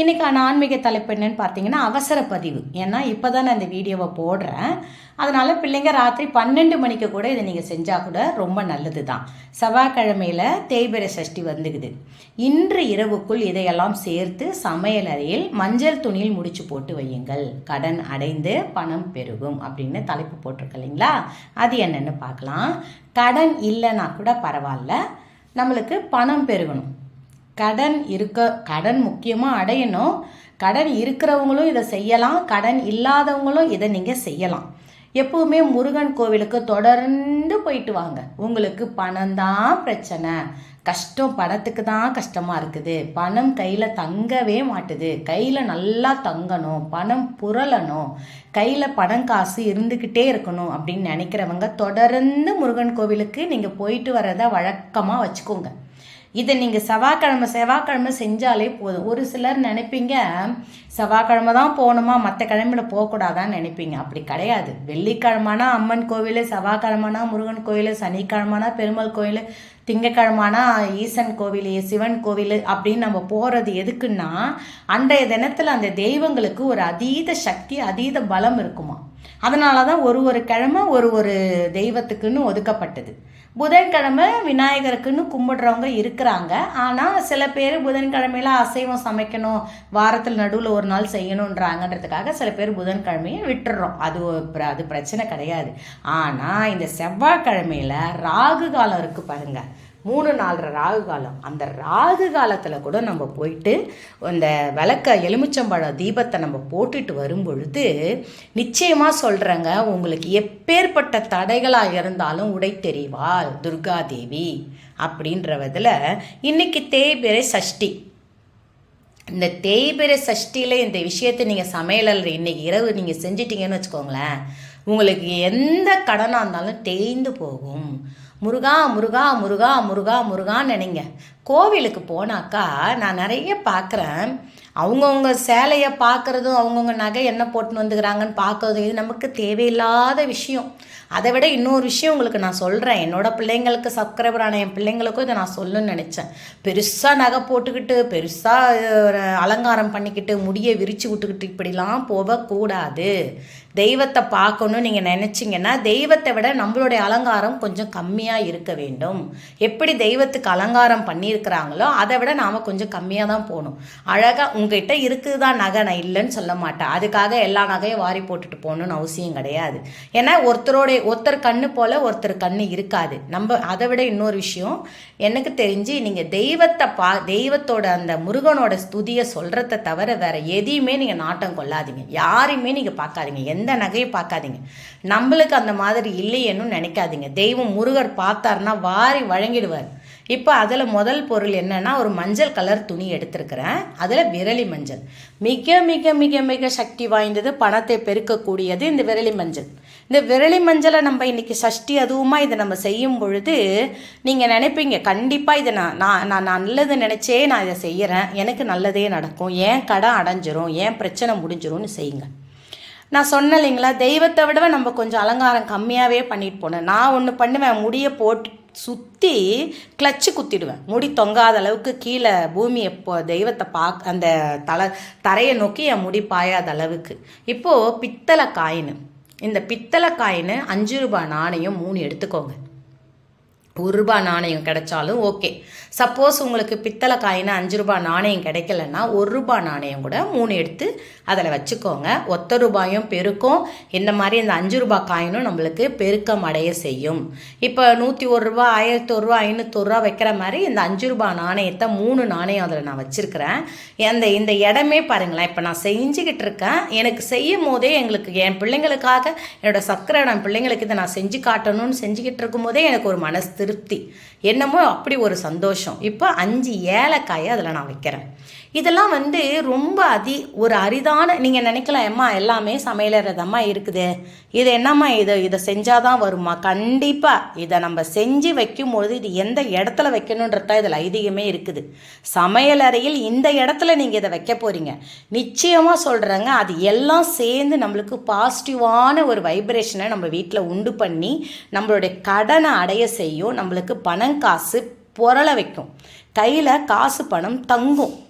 இன்றைக்கான ஆன்மீக தலைப்பு என்னன்னு பார்த்தீங்கன்னா அவசர பதிவு. ஏன்னா இப்போ தான் நான் இந்த வீடியோவை போடுறேன். அதனால் பிள்ளைங்க ராத்திரி பன்னெண்டு மணிக்கு கூட இதை நீங்கள் செஞ்சால் கூட ரொம்ப நல்லது தான் செவ்வாய்க்கிழமையில் தேய்பிரை சஷ்டி வந்துக்குது. இன்று இரவுக்குள் இதையெல்லாம் சேர்த்து சமையல் அறையில் மஞ்சள் துணியில் முடிச்சு போட்டு வையுங்கள். கடன் அடைந்து பணம் பெருகும் அப்படின்னு தலைப்பு போட்டிருக்கு இல்லைங்களா? அது என்னென்னு பார்க்கலாம். கடன் இல்லைன்னா கூட பரவாயில்ல. நம்மளுக்கு பணம் பெருகணும். கடன் இருக்க கடன் முக்கியமாக அடையணும். கடன் இருக்கிறவங்களும் இதை செய்யலாம். கடன் இல்லாதவங்களும் இதை நீங்கள் செய்யலாம். எப்பவுமே முருகன் கோவிலுக்கு தொடர்ந்து போயிட்டு வாங்க. உங்களுக்கு பணம் தான் பிரச்சனை. கஷ்டம் பணத்துக்கு தான் கஷ்டமாக இருக்குது. பணம் கையில் தங்கவே மாட்டுது. கையில் நல்லா தங்கணும். பணம் புரளணும். கையில் பணம் காசு இருந்துக்கிட்டே இருக்கணும் அப்படின்னு நினைக்கிறவங்க தொடர்ந்து முருகன் கோவிலுக்கு நீங்கள் போயிட்டு வரதை வழக்கமாக வச்சுக்கோங்க. இதை நீங்கள் செவ்வாய்க்கிழமை செவ்வாய்க்கிழமை செஞ்சாலே போதும். ஒரு சிலர் நினைப்பீங்க செவ்வாய்க்கிழமை தான் போகணுமா மற்ற கிழமையில போகக்கூடாதான்னு நினைப்பீங்க. அப்படி கிடையாது. வெள்ளிக்கிழமைனா அம்மன் கோவில் செவ்வாய்க்கிழமைனா முருகன் கோவில் சனிக்கிழமைனா பெருமாள் கோவில் திங்கக்கிழமானா ஈசன் கோவில் சிவன் கோவில் அப்படின்னு நம்ம போகிறது எதுக்குன்னா அன்றைய தினத்தில் அந்த தெய்வங்களுக்கு ஒரு அதீத சக்தி அதீத பலம் இருக்குமா? அதனால தான் ஒரு ஒரு கிழமை ஒரு ஒரு தெய்வத்துக்குன்னு ஒதுக்கப்பட்டது. புதன்கிழமை விநாயகருக்குன்னு கும்பிடுறவங்க இருக்கிறாங்க. ஆனால் சில பேர் புதன்கிழமையில அசைவம் சமைக்கணும் வாரத்தில் நடுவில் ஒரு நாள் செய்யணுன்றாங்கன்றதுக்காக சில பேர் புதன்கிழமையை விட்டுடுறோம். அது அது பிரச்சனை கிடையாது. ஆனால் இந்த செவ்வாய்க்கிழமையில் ராகு காலம் இருக்குது பாருங்கள் மூணு நாலரை ராகு காலம். அந்த ராகு காலத்தில் கூட நம்ம போயிட்டு அந்த விளக்க எலுமிச்சம்பழ தீபத்தை நம்ம போட்டுட்டு வரும் பொழுது நிச்சயமாக சொல்கிறேங்க உங்களுக்கு எப்பேற்பட்ட தடைகளாக இருந்தாலும் உடை தெரிவாள் துர்காதேவி அப்படின்றவதில் இன்றைக்கி தேய்பிரை சஷ்டி. இந்த தேய்பிரை சஷ்டியில் இந்த விஷயத்தை நீங்கள் சமையலில் இன்றைக்கி இரவு நீங்கள் செஞ்சிட்டிங்கன்னு வச்சுக்கோங்களேன் உங்களுக்கு எந்த கடனாக இருந்தாலும் தேய்ந்து போகும். முருகா முருகா முருகா முருகா முருகான்னு நினைங்க. கோவிலுக்கு போனாக்கா நான் நிறைய பார்க்குறேன். அவங்கவுங்க சேலையை பார்க்குறதும் அவங்கவுங்க நகை என்ன போட்டுன்னு வந்துக்கிறாங்கன்னு பார்க்கறதும் இது நமக்கு தேவையில்லாத விஷயம். அதை விட இன்னொரு விஷயம் உங்களுக்கு நான் சொல்கிறேன் என்னோட பிள்ளைங்களுக்கு சப்ஸ்கிரைபர் ஆன என் பிள்ளைங்களுக்கும் இதை நான் சொல்லணும்னு நினச்சேன். பெருசாக நகை போட்டுக்கிட்டு பெருசாக அலங்காரம் பண்ணிக்கிட்டு முடியை விரித்து விட்டுக்கிட்டு இப்படிலாம் போகக்கூடாது. தெய்வத்தை பார்க்கணும்னு நீங்கள் நினச்சிங்கன்னா தெய்வத்தை விட நம்மளுடைய அலங்காரம் கொஞ்சம் கம்மியாக இருக்க வேண்டும். எப்படி தெய்வத்துக்கு அலங்காரம் பண்ணியிருக்கிறாங்களோ அதை விட நாம் கொஞ்சம் கம்மியாக தான் போகணும். அழகாக உங்ககிட்ட இருக்குது தான் நகை நான் இல்லைன்னு சொல்ல மாட்டேன். அதுக்காக எல்லா நகையும் வாரி போட்டுட்டு போகணும்னு அவசியம் கிடையாது. ஏன்னா ஒருத்தரோடைய ஒருத்தர் கண்ணு போல் ஒருத்தர் கண்ணு இருக்காது. நம்ம அதை விட இன்னொரு விஷயம் எனக்கு தெரிஞ்சு நீங்கள் தெய்வத்தை பா தெய்வத்தோட அந்த முருகனோட ஸ்துதியை சொல்கிறத தவிர வேறு எதையுமே நீங்கள் நாட்டம் கொள்ளாதீங்க. யாரையுமே நீங்கள் பார்க்காதீங்க. எந்த நகையும் பார்க்காதீங்க. நம்மளுக்கு அந்த மாதிரி இல்லையேன்னு நினைக்காதீங்க. தெய்வம் முருகர் பார்த்தாருன்னா வாரி வழங்கிடுவார். இப்போ அதில் முதல் பொருள் என்னன்னா ஒரு மஞ்சள் கலர் துணி எடுத்திருக்கிறேன். அதில் விரலி மஞ்சள். மிக மிக மிக மிக சக்தி வாய்ந்தது பணத்தை பெருக்கக்கூடியது இந்த விரலி மஞ்சள். இந்த விரலி மஞ்சளை நம்ம இன்றைக்கி சஷ்டி அதுவுமா இதை நம்ம செய்யும் பொழுது நீங்கள் நினைப்பீங்க கண்டிப்பாக இதை நான் நான் நான் நல்லது நினச்சே நான் இதை செய்கிறேன் எனக்கு நல்லதே நடக்கும். ஏன் கடன் அடைஞ்சிரும்? ஏன் பிரச்சனை முடிஞ்சிரும்னு செய்யுங்க. நான் சொன்னேன் இல்லைங்களா தெய்வத்தை விட நம்ம கொஞ்சம் அலங்காரம் கம்மியாகவே பண்ணிட்டு போனேன். நான் ஒன்று பண்ணுவேன் முடியை போட்டு சுற்றி கிளச்சு குத்திடுவேன். முடி தொங்காத அளவுக்கு கீழே பூமியை இப்போ தெய்வத்தை பாக் அந்த தலை தரையை நோக்கி என் முடி பாயாத அளவுக்கு. இப்போது பித்தளை காயின் இந்த பித்தளை காயின் அஞ்சு ரூபாய் நாணயம் மூணு எடுத்துக்கோங்க. ஒரு ரூபாய் நாணயம் கிடைச்சாலும் ஓகே. சப்போஸ் உங்களுக்கு பித்தளை காயின்னு அஞ்சு ரூபாய் நாணயம் கிடைக்கலன்னா ஒரு ரூபாய் நாணயம் கூட மூணு எடுத்து அதில் வச்சுக்கோங்க. ஒத்த ரூபாயும் பெருக்கும். இந்த மாதிரி இந்த அஞ்சு ரூபாய் காயினும் நம்மளுக்கு பெருக்கம் அடைய செய்யும். இப்போ நூற்றி ஒரு ரூபா ஆயிரத்தி ஒரு ரூபா ஐநூற்றொரு வைக்கிற மாதிரி இந்த அஞ்சு ரூபாய் நாணயத்தை மூணு நாணயம் அதில் நான் வச்சுருக்கிறேன். அந்த இந்த இடமே பாருங்களேன். இப்போ நான் செஞ்சுக்கிட்டு இருக்கேன். எனக்கு செய்யும் போதே எங்களுக்கு என் பிள்ளைங்களுக்காக என்னோடய சக்கரை நான் பிள்ளைங்களுக்கு இதை நான் செஞ்சு காட்டணும்னு செஞ்சுக்கிட்டு இருக்கும்போதே எனக்கு ஒரு மனசு திருப்தி. என்னமோ அப்படி ஒரு சந்தோஷம். இப்போ அஞ்சு ஏலக்காயை அதில் நான் வைக்கிறேன். இதெல்லாம் வந்து ரொம்ப அதி ஒரு அரிதான நீங்கள் நினைக்கலாம் அம்மா எல்லாமே சமையலறதம்மா இருக்குது. இது என்னம்மா இது? இதை செஞ்சாதான் வருமா? கண்டிப்பாக இதை நம்ம செஞ்சு வைக்கும்பொழுது இது எந்த இடத்துல வைக்கணுன்றதா இதில் ஐதீகமே இருக்குது. சமையலறையில் இந்த இடத்துல நீங்கள் இதை வைக்க போகிறீங்க நிச்சயமாக சொல்கிறேங்க அது எல்லாம் சேர்ந்து நம்மளுக்கு பாசிட்டிவான ஒரு வைப்ரேஷனை நம்ம வீட்டில் உண்டு பண்ணி நம்மளுடைய கடனை அடைய செய்யும். நம்மளுக்கு பணம் காசு புரள வைக்கும். கையில் காசு பணம் தங்கும்.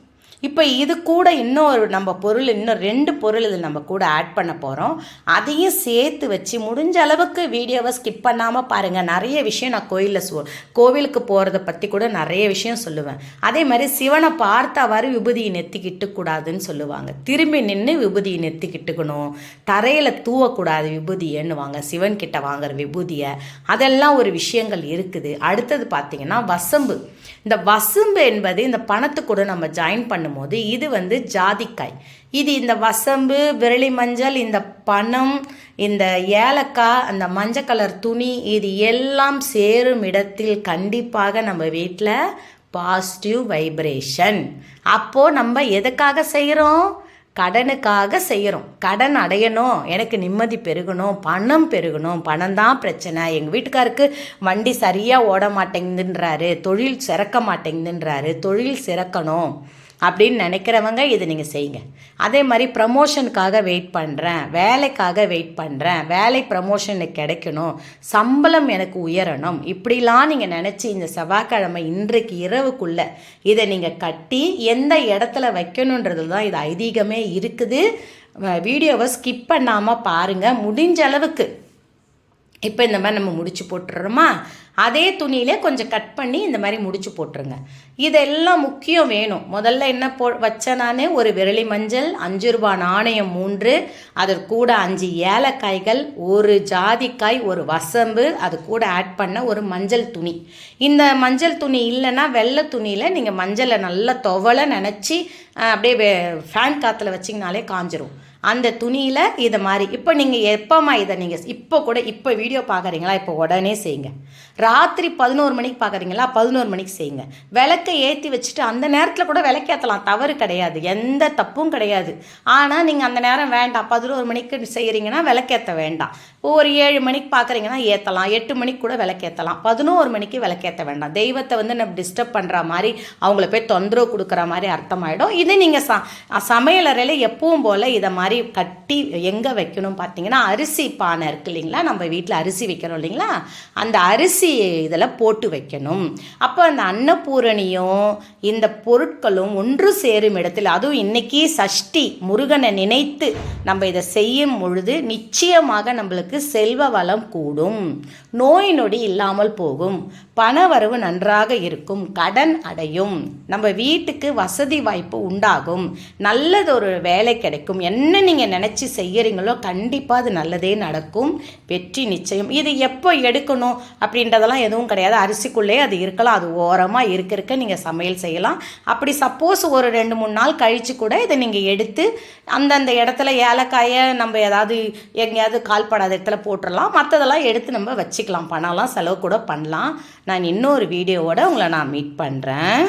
இப்போ இது கூட இன்னொரு நம்ம பொருள் இன்னும் ரெண்டு பொருள் இதில் நம்ம கூட ஆட் பண்ண போகிறோம் அதையும் சேர்த்து வச்சு முடிஞ்ச அளவுக்கு வீடியோவை ஸ்கிப் பண்ணாமல் பாருங்கள் நிறைய விஷயம் நான் கோயிலில் சொ கோவிலுக்கு போகிறத பற்றி கூட நிறைய விஷயம் சொல்லுவேன். அதே மாதிரி சிவனை பார்த்தவாறு விபூதியை நெத்திக்கிட்டு கூடாதுன்னு சொல்லுவாங்க. திரும்பி நின்று விபூதியை நெத்திக்கிட்டுக்கணும். தரையில் தூவக்கூடாது விபூதியன்னுவாங்க. சிவன் கிட்ட வாங்குற விபூதியை. அதெல்லாம் ஒரு விஷயங்கள் இருக்குது. அடுத்தது பார்த்திங்கன்னா வசம்பு. இந்த வசம்பு என்பது இந்த பணத்து கூட நம்ம ஜாயின் பண்ணும்போது இது வந்து ஜாதிக்காய். இது இந்த வசம்பு விரலி மஞ்சள் இந்த பணம் இந்த ஏலக்காய் அந்த மஞ்சள் கலர் துணி இது எல்லாம் சேரும் இடத்தில் கண்டிப்பாக நம்ம வீட்டில் பாசிட்டிவ் வைப்ரேஷன் அப்போது நம்ம எதுக்காக செய்கிறோம்? கடனுக்காக செய்கிறோம் கடன் அடையணும் எனக்கு நிம்மதி பெருகணும் பணம் பெருகணும் பணம் தான் பிரச்சனை. எங்கள் வீட்டுக்காருக்கு வண்டி சரியாக ஓட மாட்டேங்குதுன்றாரு தொழில் சிறக்க மாட்டேங்குதுன்றாரு தொழில் சிறக்கணும். அப்படின்னு நினைக்கிறவங்க இதை நீங்கள் செய்யுங்க. அதே மாதிரி ப்ரமோஷனுக்காக வெயிட் பண்ணுறேன் வேலைக்காக வெயிட் பண்ணுறேன் வேலை ப்ரமோஷன் எனக்கு கிடைக்கணும். சம்பளம் எனக்கு உயரணும். இப்படிலாம் நீங்கள் நினச்சி இந்த செவ்வாய்க்கிழமை இன்றைக்கு இரவுக்குள்ளே இதை நீங்கள் கட்டி எந்த இடத்துல வைக்கணுன்றது தான் இது ஐதீகமே இருக்குது. வீடியோவை ஸ்கிப் பண்ணாமல் பாருங்கள் முடிஞ்ச அளவுக்கு இப்போ இந்த மாதிரி நம்ம முடிச்சு போட்டுறோமா அதே துணியில் கொஞ்சம் கட் பண்ணி இந்த மாதிரி முடிச்சு போட்டுருங்க. இதெல்லாம் முக்கியம் வேணும். முதல்ல என்ன போ வச்ச நான்? ஒரு விரலி மஞ்சள் அஞ்சு ரூபா நாணயம் மூன்று அதற்கூட கூட அஞ்சு ஏலக்காய்கள் ஒரு ஜாதிக்காய் ஒரு வசம்பு அது கூட ஆட் பண்ண ஒரு மஞ்சள் துணி. இந்த மஞ்சள் துணி இல்லைன்னா வெள்ளை துணியில் நீங்கள் மஞ்சளை நல்லா துவலை நினச்சி அப்படியே ஃபேன் காற்றுல வச்சிங்கனாலே காஞ்சிரும். அந்த துணியில் இதை மாதிரி. இப்போ நீங்கள் எப்போம்மா இதை நீங்கள் இப்போ கூட இப்போ வீடியோ பார்க்குறீங்களா இப்போ உடனே செய்யுங்க ராத்திரி பதினோரு மணிக்கு பார்க்குறீங்களா பதினோரு மணிக்கு செய்யுங்க விளக்கை ஏற்றி வச்சுட்டு அந்த நேரத்தில் கூட விளக்கேற்றலாம் தவறு கிடையாது. எந்த தப்பும் கிடையாது. ஆனால் நீங்கள் அந்த நேரம் வேண்டாம். பதினோரு மணிக்கு செய்கிறீங்கன்னா விளக்கேற்ற வேண்டாம். ஒரு ஏழு மணிக்கு பார்க்குறீங்கன்னா ஏற்றலாம் எட்டு மணிக்கு கூட விளக்கேற்றலாம் பதினோரு மணிக்கு விளக்கேற்ற வேண்டாம். தெய்வத்தை வந்து நம்ம டிஸ்டர்ப் பண்ணுற மாதிரி அவங்கள போய் தொந்தரவு கொடுக்குற மாதிரி அர்த்தமாயிடும். இது நீங்கள் ச சமையலறையில் எப்பவும் போல் இதை மாதிரி கட்டி எங்கே வைக்கணும் பார்த்தீங்கன்னா அரிசி பானை இருக்கு இல்லைங்களா? நம்ம வீட்டில் அரிசி வைக்கிறோம் இல்லைங்களா? அந்த அரிசி இதில் போட்டு வைக்கணும். அப்போ அந்த அன்னபூரணியும் இந்த பொருட்களும் ஒன்று சேரும் இடத்தில். அதுவும் இன்னைக்கு சஷ்டி முருகனை நினைத்து நம்ம இதை செய்யும் பொழுது நிச்சயமாக நம்மளுக்கு செல்வ வளம் கூடும். நோய் நொடி இல்லாமல் போகும். பண வரவு நன்றாக இருக்கும். கடன் அடையும். நம்ம வீட்டுக்கு வசதி வாய்ப்பு உண்டாகும். நல்லது ஒரு வேலை கிடைக்கும். என்ன நீங்கள் நினச்சி செய்கிறீங்களோ கண்டிப்பாக அது நல்லதே நடக்கும். வெற்றி நிச்சயம். இது எப்போ எடுக்கணும் அப்படின்றதெல்லாம் எதுவும் கிடையாது. அரிசிக்குள்ளேயே அது இருக்கலாம். அது ஓரமாக இருக்க இருக்க நீங்கள் சமையல் செய்யலாம். அப்படி சப்போஸ் ஒரு ரெண்டு மூணு நாள் கழித்து கூட இதை நீங்கள் எடுத்து அந்தந்த இடத்துல ஏலக்காயை நம்ம ஏதாவது எங்கேயாவது கால்படாத இடத்துல போட்டுடலாம் மற்றதெல்லாம் எடுத்து நம்ம வச்சுக்கலாம். பணம்லாம் செலவு கூட பண்ணலாம். நான் இன்னொரு வீடியோவோட உங்களை நான் மீட் பண்ணுறேன்